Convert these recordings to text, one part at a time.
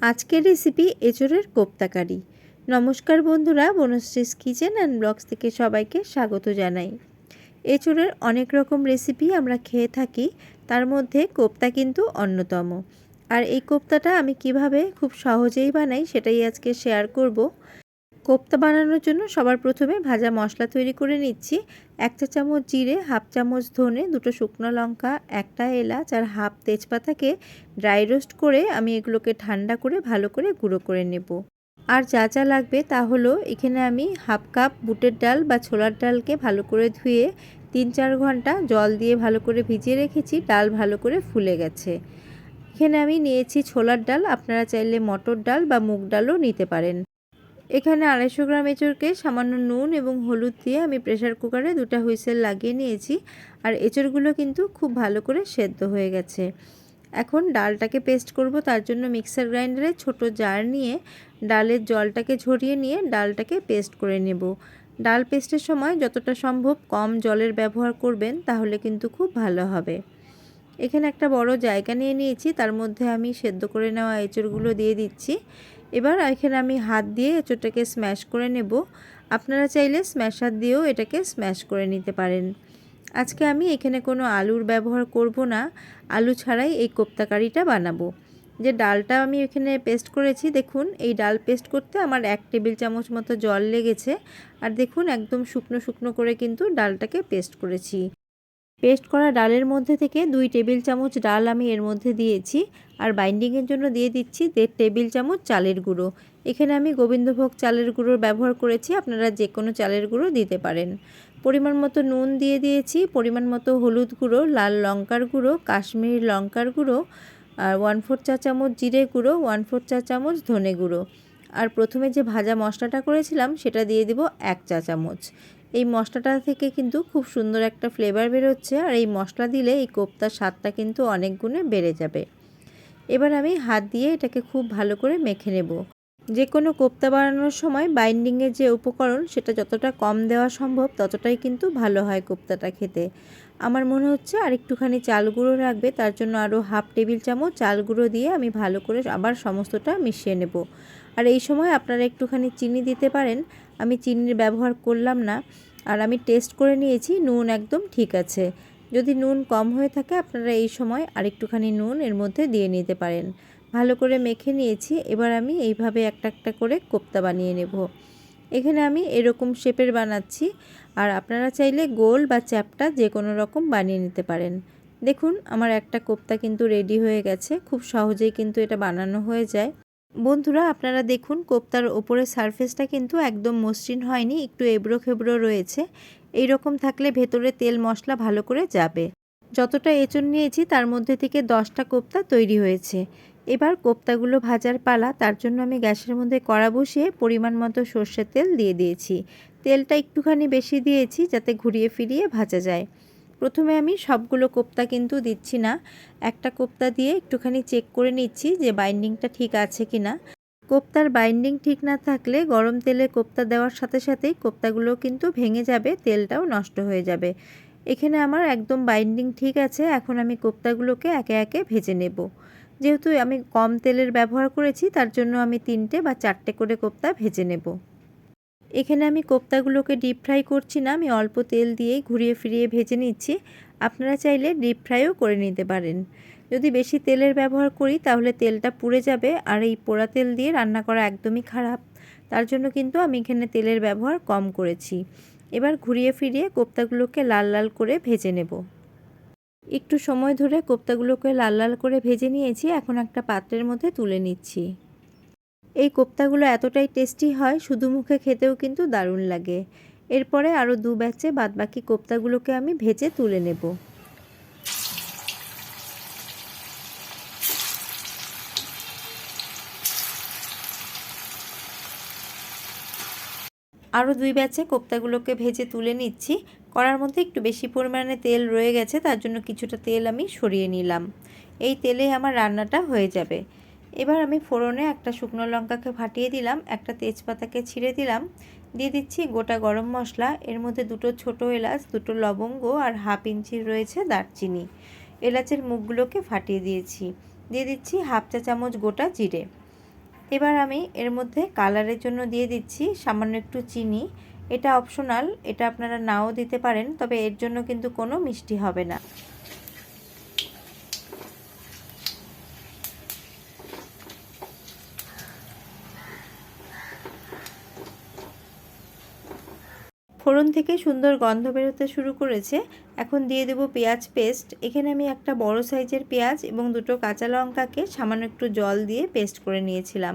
আজকের রেসিপি এঁচড়ের কোপ্তা কারি নমস্কার বন্ধুরা, বনশ্রীস কিচেন অ্যান্ড ব্লগস থেকে সবাইকে স্বাগত জানাই। এঁচড়ের অনেক রকম রেসিপি আমরা খেয়ে থাকি, তার মধ্যে কোপ্তা কিন্তু অন্যতম। আর এই কোপ্তাটা আমি কীভাবে খুব সহজেই বানাই সেটাই আজকে শেয়ার করব। কোপ্তা বানানোর জন্য সবার প্রথমে ভাজা মশলা তৈরি করে নিচ্ছি। এক চা চামচ জিরে, হাফ চামচ ধনে, দুটো শুকনো লঙ্কা, একটা এলাচ আর হাফ তেজপাতাকে ড্রাই রোস্ট করে আমি এগুলোকে ঠান্ডা করে ভালো করে গুঁড়ো করে নেব। আর যা যা লাগবে তা হলো এখানে আমি হাফ কাপ বুটের ডাল বা ছোলার ডালকে ভালো করে ধুয়ে তিন চার ঘণ্টা জল দিয়ে ভালো করে ভিজিয়ে রেখেছি, ডাল ভালো করে ফুলে গেছে। এখানে আমি নিয়েছি ছোলার ডাল, আপনারা চাইলে মটর ডাল বা মুগ ডালও নিতে পারেন। এখানে আড়াইশো গ্রাম এঁচড়কে সামান্য নুন এবং হলুদ দিয়ে আমি প্রেশার কুকারে দুটা হুইসেল লাগিয়ে নিয়েছি। আর এঁচড়গুলো কিন্তু খুব ভালো করে সেদ্ধ হয়ে গেছে। এখন ডালটাকে পেস্ট করব, তার জন্য মিক্সার গ্রাইন্ডারে ছোট জার নিয়ে ডালের জলটাকে ঝরিয়ে নিয়ে ডালটাকে পেস্ট করে নেব। ডাল পেস্টের সময় যতটা সম্ভব কম জলের ব্যবহার করবেন, তাহলে কিন্তু খুব ভালো হবে। এখানে একটা বড় জায়গা নিয়ে নিয়েছি, তার মধ্যে আমি সেদ্ধ করে নেওয়া এঁচড়গুলো দিয়ে দিচ্ছি। এবার এখানে আমি হাত দিয়ে এঁচোড়টাকে স্ম্যাশ করে নেব। আপনারা চাইলে স্ম্যাশার দিয়েও এটাকে স্ম্যাশ করে নিতে পারেন। আজকে আমি এখানে কোনো আলুর ব্যবহার করব না। আলু ছাড়াই এই কোপ্তাকারিটা বানাবো। যে ডালটা আমি এখানে পেস্ট করেছি, দেখুন, এই ডাল পেস্ট করতে আমার এক টেবিল চামচ মতো জল লেগেছে। আর দেখুন, একদম শুকনো শুকনো করে কিন্তু ডালটাকে পেস্ট করেছি। পেস্ট করা ডালের মধ্যে থেকে দুই টেবিল চামচ ডাল আমি এর মধ্যে দিয়েছি আর বাইন্ডিংয়ের জন্য দিয়ে দিচ্ছি দেড় টেবিল চামচ চালের গুঁড়ো। এখানে আমি গোবিন্দভোগ চালের গুঁড়োর ব্যবহার করেছি, আপনারা যে কোনো চালের গুঁড়ো দিতে পারেন। পরিমাণ মতো নুন দিয়ে দিয়েছি, পরিমাণ মতো হলুদ গুঁড়ো, লাল লঙ্কার গুঁড়ো, কাশ্মীরি লঙ্কার গুঁড়ো, আর ওয়ান ফোর চা চামচ জিরে গুঁড়ো, ওয়ান ফোর চা চামচ ধনে গুঁড়ো। আর প্রথমে যে ভাজা মশলাটা করেছিলাম, সেটা দিয়ে দিব এক চা চামচ। এই মশলাটা থেকে কিন্তু খুব সুন্দর একটা ফ্লেভার বেরোচ্ছে আর এই মশলা দিলে এই কোপ্তার স্বাদটা কিন্তু অনেক গুণে বেড়ে যাবে। এবার আমি হাত দিয়ে এটাকে খুব ভালো করে মেখে নেব। যে কোনো কোপ্তা বানানোর সময় বাইন্ডিংয়ের যে উপকরণ সেটা যতটা কম দেওয়া সম্ভব ততটাই কিন্তু ভালো হয় কোপ্তাটা খেতে। আমার মনে হচ্ছে আর একটুখানি চাল গুঁড়ো রাখবে তার জন্য আরও হাফ টেবিল চামচ চাল গুঁড়ো দিয়ে আমি ভালো করে আবার সমস্তটা মিশিয়ে নেব। আর এই সময় আপনারা একটুখানি চিনি দিতে পারেন। আমি চিনির ব্যবহার করলাম না। আর আমি টেস্ট করে নিয়েছি, নুন একদম ঠিক আছে। যদি নুন কম হয়ে থাকে, আপনারা এই সময় আরেকটুখানি নুন এর মধ্যে দিয়ে নিতে পারেন। ভালো করে মেখে নিয়েছি, এবার আমি এইভাবে একটা একটা করে কোপ্তা বানিয়ে নেব। এখানে আমি এরকম শেপের বানাচ্ছি, আর আপনারা চাইলে গোল বা চ্যাপটা যে কোনো রকম বানিয়ে নিতে পারেন। দেখুন, আমার একটা কোপ্তা কিন্তু রেডি হয়ে গেছে। খুব সহজেই কিন্তু এটা বানানো হয়ে যায়। বন্ধুরা, আপনারা দেখুন, কোপ্তার ওপরের সারফেসটা কিন্তু একদম মসৃণ হয়নি, একটু এবড়ো খেবড়ো রয়েছে। এই রকম থাকলে ভেতরে তেল মশলা ভালো করে যাবে। যতটা এঁচড় নিয়েছি, তার মধ্যে থেকে দশটা কোপ্তা তৈরি হয়েছে। এবার কোপ্তাগুলো ভাজার পালা, তার জন্য আমি গ্যাসের মধ্যে কড়া বসিয়ে পরিমাণ মতো সর্ষের তেল দিয়ে দিয়েছি। তেলটা একটুখানি বেশি দিয়েছি, যাতে ঘুরিয়ে ফিরিয়ে ভাজা যায়। প্রথমে আমি সবগুলো কোপ্তা কিন্তু দিচ্ছি না। একটা কোপ্তা দিয়ে একটুখানি চেক করে নিচ্ছি যে বাইন্ডিংটা ঠিক আছে কি না কোপ্তার বাইন্ডিং ঠিক না থাকলে গরম তেলে কোপ্তা দেওয়ার সাথে সাথেই কোপ্তাগুলো কিন্তু ভেঙে যাবে, তেলটাও নষ্ট হয়ে যাবে। এখানে আমার একদম বাইন্ডিং ঠিক আছে, এখন আমি কোপ্তাগুলোকে একে একে ভেজে নেব। যেহেতু আমি কম তেলের ব্যবহার করেছি, তার জন্য আমি তিনটে বা চারটে করে কোপ্তা ভেজে নেব। এখানে আমি কোপ্তাগুলোকে ডিপ ফ্রাই করছি না, আমি অল্প তেল দিয়েই ঘুরিয়ে ফিরিয়ে ভেজে নিচ্ছি। আপনারা চাইলে ডিপ ফ্রাইও করে নিতে পারেন। যদি বেশি তেলের ব্যবহার করি, তাহলে তেলটা পুড়ে যাবে আর এই পোড়া তেল দিয়ে রান্না করা একদমই খারাপ। তার জন্য কিন্তু আমি এখানে তেলের ব্যবহার কম করেছি। এবার ঘুরিয়ে ফিরিয়ে কোপ্তাগুলোকে লাল লাল করে ভেজে নেব। একটু সময় ধরে কোপ্তাগুলোকে লাল লাল করে ভেজে নিয়েছি, এখন একটা পাত্রের মধ্যে তুলে নিচ্ছি। এই কোপ্তাগুলো এতটাই টেস্টি হয়, শুধু মুখে খেতেও কিন্তু দারুণ লাগে। এরপরে আরও দু ব্যাচে বাদবাকি কোপ্তাগুলোকে আমি ভেজে তুলে নেব। আরও দুই ব্যাচে কোপ্তাগুলোকে ভেজে তুলে নিচ্ছি। কড়ার মধ্যে একটু বেশি পরিমাণে তেল রয়ে গেছে, তার জন্য কিছুটা তেল আমি সরিয়ে নিলাম। এই তেলে আমার রান্নাটা হয়ে যাবে। এবার আমি ফোড়নে একটা শুকনো লঙ্কাকে ফাটিয়ে দিলাম, একটা তেজপাতাকে ছিঁড়ে দিলাম। দিয়ে দিচ্ছি গোটা গরম মশলা, এর মধ্যে দুটো ছোট এলাচ, দুটো লবঙ্গ আর হাফ ইঞ্চির রয়েছে দারচিনি। এলাচের মুখগুলোকে ফাটিয়ে দিয়েছি। দিয়ে দিচ্ছি হাফ চা চামচ গোটা জিরে। এবার আমি এর মধ্যে কালারের জন্য দিয়ে দিচ্ছি সামান্য একটু চিনি। এটা অপশনাল, এটা আপনারা নাও দিতে পারেন, তবে এর জন্য কিন্তু কোনো মিষ্টি হবে না। ফোড়ন থেকে সুন্দর গন্ধ বেরোতে শুরু করেছে। এখন দিয়ে দেব পেঁয়াজ পেস্ট। এখানে আমি একটা বড় সাইজের পেঁয়াজ এবং দুটো কাঁচা লঙ্কাকে সামান্য একটু জল দিয়ে পেস্ট করে নিয়েছিলাম।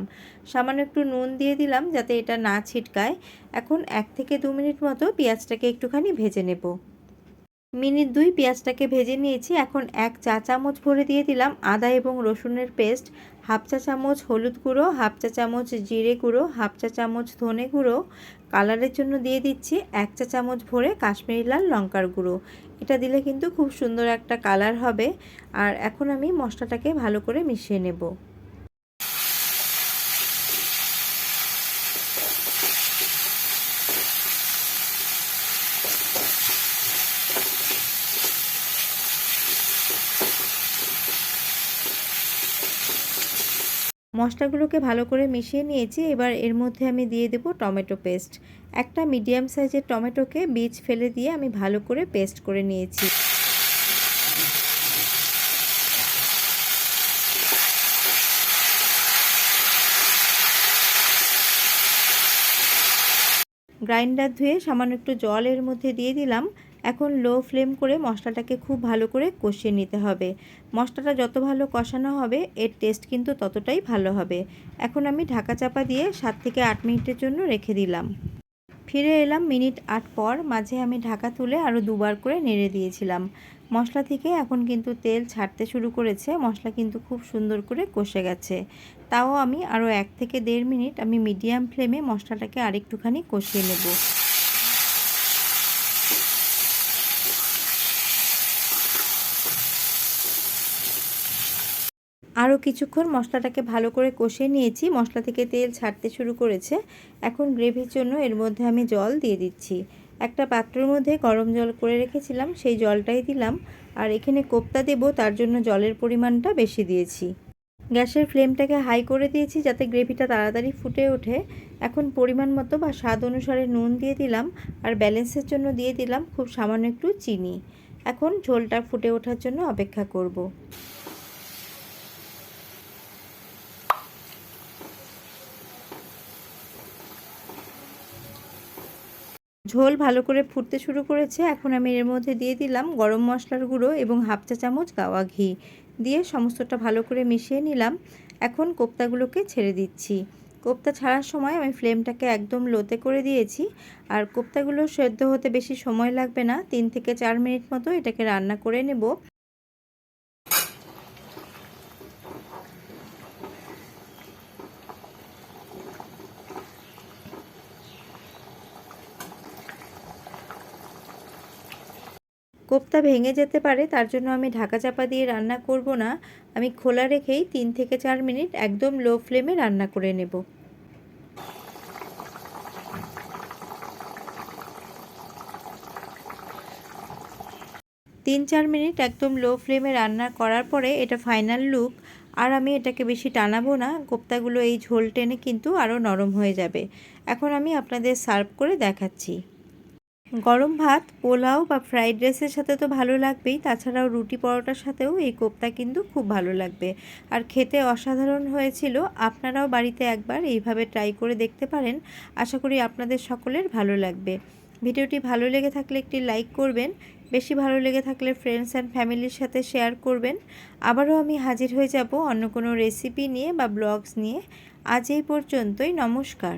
সামান্য একটু নুন দিয়ে দিলাম যাতে এটা না ছিটকায়। এখন এক থেকে দু মিনিট মতো পেঁয়াজটাকে একটুখানি ভেজে নেব। মিনিট দুই পেঁয়াজটাকে ভেজে নিয়েছি। এখন এক চা চামচ ভরে দিয়ে দিলাম আদা এবং রসুনের পেস্ট। হাফ চা চামচ হলুদ গুঁড়ো, হাফ চা চামচ জিরে গুঁড়ো, হাফ চা চামচ ধনে গুঁড়ো। কালারের জন্য দিয়ে দিচ্ছি এক চা চামচ ভরে কাশ্মীরি লাল লঙ্কার গুঁড়ো। এটা দিলে কিন্তু খুব সুন্দর একটা কালার হবে। আর এখন আমি মশলাটাকে ভালো করে মিশিয়ে নেব। মশলাগুলোকে ভালো করে মিশিয়ে নিয়েছি। এবার এর মধ্যে আমি দিয়ে দেব টমেটো পেস্ট। একটা মিডিয়াম সাইজের টমেটোকে বীজ ফেলে দিয়ে আমি ভালো করে পেস্ট করে নিয়েছি। গ্রাইন্ডার ধুয়ে সামান্য একটু জল এর মধ্যে দিয়ে দিলাম। এখন লো ফ্লেম করে মশলাটাকে খুব ভালো করে কষিয়ে নিতে হবে। মশলাটা যত ভালো কষানো হবে, এর টেস্ট কিন্তু ততটাই ভালো হবে। এখন আমি ঢাকা চাপা দিয়ে সাত থেকে আট মিনিটের জন্য রেখে দিলাম। ফিরে এলাম মিনিট আট পর, মাঝে আমি ঢাকা তুলে আরও দুবার করে নেড়ে দিয়েছিলাম। মশলা থেকে এখন কিন্তু তেল ছাড়তে শুরু করেছে, মশলা কিন্তু খুব সুন্দর করে কষে গেছে। তাও আমি আরও এক থেকে দেড় মিনিট আমি মিডিয়াম ফ্লেমে মশলাটাকে আরেকটুখানি কষিয়ে নেব। আরও কিছুক্ষণ মশলাটাকে ভালো করে কষিয়ে নিয়েছি। মশলা থেকে তেল ছাড়তে শুরু করেছে। এখন গ্রেভির জন্য এর মধ্যে আমি জল দিয়ে দিচ্ছি। একটা পাত্রের মধ্যে গরম জল করে রেখেছিলাম, সেই জলটাই দিলাম। আর এখানে কোপ্তা দেব, তার জন্য জলের পরিমাণটা বেশি দিয়েছি। গ্যাসের ফ্লেমটাকে হাই করে দিয়েছি যাতে গ্রেভিটা তাড়াতাড়ি ফুটে ওঠে। এখন পরিমাণ মতো বা স্বাদ অনুসারে নুন দিয়ে দিলাম আর ব্যালেন্সের জন্য দিয়ে দিলাম খুব সামান্য একটু চিনি। এখন ঝোলটা ফুটে ওঠার জন্য অপেক্ষা করব। ঝোল ভালো করে ফুটতে শুরু করেছে। এখন আমি এর মধ্যে দিয়ে দিলাম গরম মশলার গুঁড়ো এবং হাফ চা চামচ গাওয়া ঘি। দিয়ে সমস্তটা ভালো করে মিশিয়ে নিলাম। এখন কোপ্তাগুলোকে ছেড়ে দিচ্ছি। কোপ্তা ছাড়ার সময় আমি ফ্লেমটাকে একদম লোতে করে দিয়েছি। আর কোপ্তাগুলো সেদ্ধ হতে বেশি সময় লাগবে না। তিন থেকে চার মিনিট মতো এটাকে রান্না করে নেব। কোপ্তা ভেঙে যেতে পারে, তার জন্য আমি ঢাকা চাপা দিয়ে রান্না করব না। আমি খোলা রেখেই তিন থেকে চার মিনিট একদম লো ফ্লেমে রান্না করে নেব। তিন চার মিনিট একদম লো ফ্লেমে রান্না করার পরে এটা ফাইনাল লুক। আর আমি এটাকে বেশি টানাবো না, কোপ্তাগুলো এই ঝোল টেনে কিন্তু আরও নরম হয়ে যাবে। এখন আমি আপনাদের সার্ভ করে দেখাচ্ছি। গরম ভাত, পোলাও বা ফ্রাইড রাইসের সাথে তো ভালো লাগবেই। তাছাড়াও রুটি পরোটার সাথেও এই কোপ্তা কিন্তু খুব ভালো লাগবে। আর খেতে অসাধারণ হয়েছিল। আপনারাও বাড়িতে একবার এইভাবে ট্রাই করে দেখতে পারেন। আশা করি আপনাদের সকলের ভালো লাগবে। ভিডিওটি ভালো লেগে থাকলে একটি লাইক করবেন। বেশি ভালো লেগে থাকলে ফ্রেন্ডস অ্যান্ড ফ্যামিলির সাথে শেয়ার করবেন। আবারও আমি হাজির হয়ে যাব অন্য কোনো রেসিপি নিয়ে বা ব্লগস নিয়ে। আজ এই পর্যন্তই, নমস্কার।